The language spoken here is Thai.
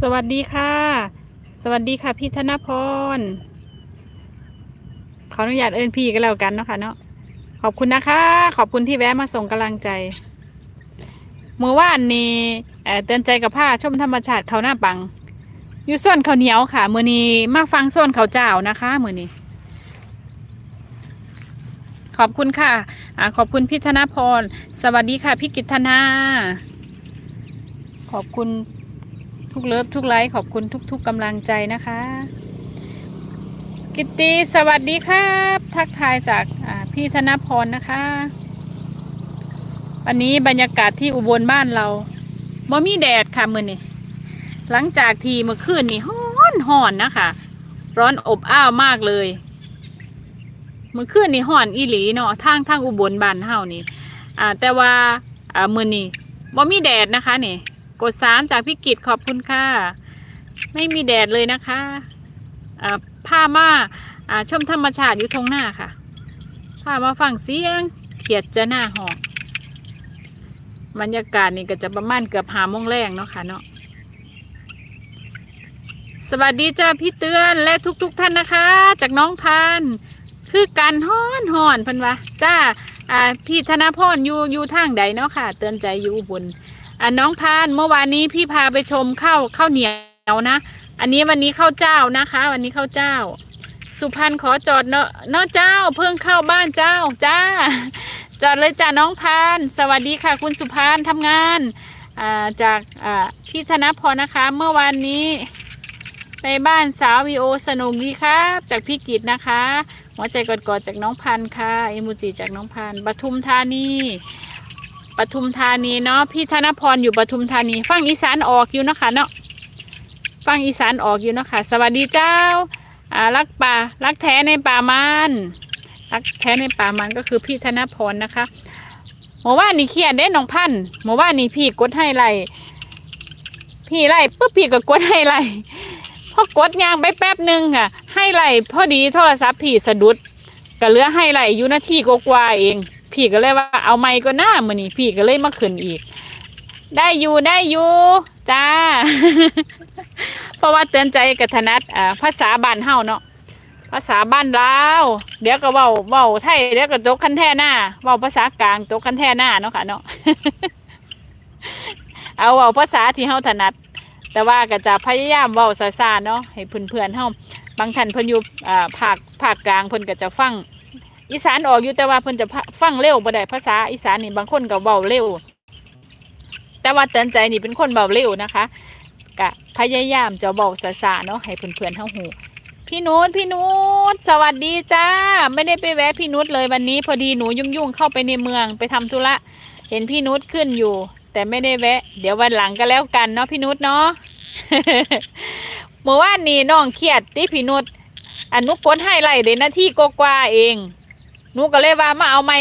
สวัสดีค่ะ สวัสดีค่ะพี่ธนพร ขออนุญาตเอินพี่ก็แล้วกันเนาะค่ะเนาะ ขอบคุณนะคะ ขอบคุณที่แวะมาส่งกำลังใจ เมื่อวานนี้เอ่อเตือนใจกับผ้าชมธรรมชาติเขาหน้าปังอยู่ส่วนเขาเหนียวค่ะมือนี้มาฟังส่วนเขาเจ้านะคะมือนี้ ขอบคุณค่ะอ่าขอบคุณพี่ธนพร สวัสดีค่ะพี่กิตนา ขอบคุณ ทุกเลิฟทุกไลค์ขอบคุณทุก ๆกำลังใจนะคะ กิตติสวัสดีครับ ทักทายจากพี่ธนพรนะคะ วันนี้บรรยากาศที่อุบลบ้านเราบ่มีแดดค่ะมือนี่หลังจากที่เมื่อคืนนี่ฮ้อนห่อนนะคะ ร้อนอบอ้าวมากเลย เมื่อคืนนี่ฮ้อนอีหลีเนาะทางทางอุบลบ้านเฮานี่ อ่า แต่ว่าอ่ามือนี่บ่มีแดดนะคะนี่ กดสามจากพิกิตขอบคุณค่ะ ไม่มีแดดเลยนะคะผ้ามา่าชมธรรมชาติอยู่ทงหน้าค่ะผ้ามาฟังเสียง เขียดจะหน้าหอกบรรยากาศนี่ก็จะประมาณเกือบหามงแรงเนาะค่ะเนาะสวัสดีจ้าพี่เตือนและทุกๆทท่านนะคะ จากน้องพันคือการฮ้อนห่อนพันวะจ้าอ่าพี่ธนพรอยู่อยู่ทางใดเนาะค่ะ เตือนใจอยู่บล อะน้องพานเมื่อวานนี้พี่พาไปชมข้าวข้าวเหนียวนะ อันนี้วันนี้ข้าวเจ้านะคะ วันนี้ข้าวเจ้า สุพรรณขอจอดเนาะเนาะเจ้า เพิ่งเข้าบ้านเจ้าจ้า จอดเลยจ้าน้องพาน สวัสดีค่ะ คุณสุพรรณทำงานอ่าจากอ่าพี่ธนพรนะคะ เมื่อวานนี้ในบ้านสาววีโอสนุกดีครับ จากพี่กิตนะคะ หัวใจกอดๆจากน้องพันธ์ค่ะเอมูจิจากน้องพันปทุมธานี ปทุมธานีเนาะพี่ธนพรอยู่ปทุมธานีฟังอีสานออกอยู่นะคะเนาะฟังอีสานออกอยู่นะคะสวัสดีเจ้าอ่ารักป่ารักแท้ในป่ามันรักแท้ในป่ามันก็คือพี่ธนพรนะคะหมอว่านี่เครียดเด้น้องพันธ์หมอว่านี่พี่กดให้ไล่พี่ไล่ปุ๊บพี่ก็กดให้ไล่พอกดยางไปแป๊บหนึ่งค่ะ ให้ไล่พอดีโทรศัพท์พี่สะดุดก็เหลือให้ไล่อยู่นาทีกว่าเอง พี่ก็เลยว่าเอาไม้ก็หน้ามือนี่พี่ก็เลยมาขึ้นอีก ได้อยู่ได้อยู่จ้า เพราะว่าเตือนใจกับถนัดอ่าภาษาบ้านเฮาเนาะภาษาบ้านลาวเดี๋ยวก็เว้าเว้าไทยเดี๋ยวก็จกคันแท่หน้าเว้าภาษากลางจกคันแท่หน้าเนาะค่ะเนาะเอาเว้าภาษาที่เฮาถนัด แต่ว่าก็จะพยายามเว้าซาๆเนาะให้เพื่อนๆเฮาบางท่านเพิ่นอยู่อ่าภาคภาคกลางเพิ่นก็จะฟัง อีสานออกอยู่แต่ว่าเพิ่นจะฟังเร็วบ่ได้ภาษาอีสานนี่บางคนก็เว้าเร็ว แต่ว่าเตือนใจนี่เป็นคนเว้าเร็วนะคะก็พยายามจะเว้าซาๆเนาะให้เพื่อนๆเฮาฮู้พี่นุชพี่นุชสวัสดีจ้า ไม่ได้ไปแวะพี่นุชเลยวันนี้ พอดีหนูยุ่งๆเข้าไปในเมืองไปทำธุระเห็นพี่นุชขึ้นอยู่ แต่ไม่ได้แวะ เดี๋ยววันหลังก็แล้วกันเนาะพี่นุชเนาะเมื่อวานนี้น้องเครียดติพี่นุชอนุกดให้ไล่เดนาที่กว่าเอง หนูก็เลยว่ามาเอาไม้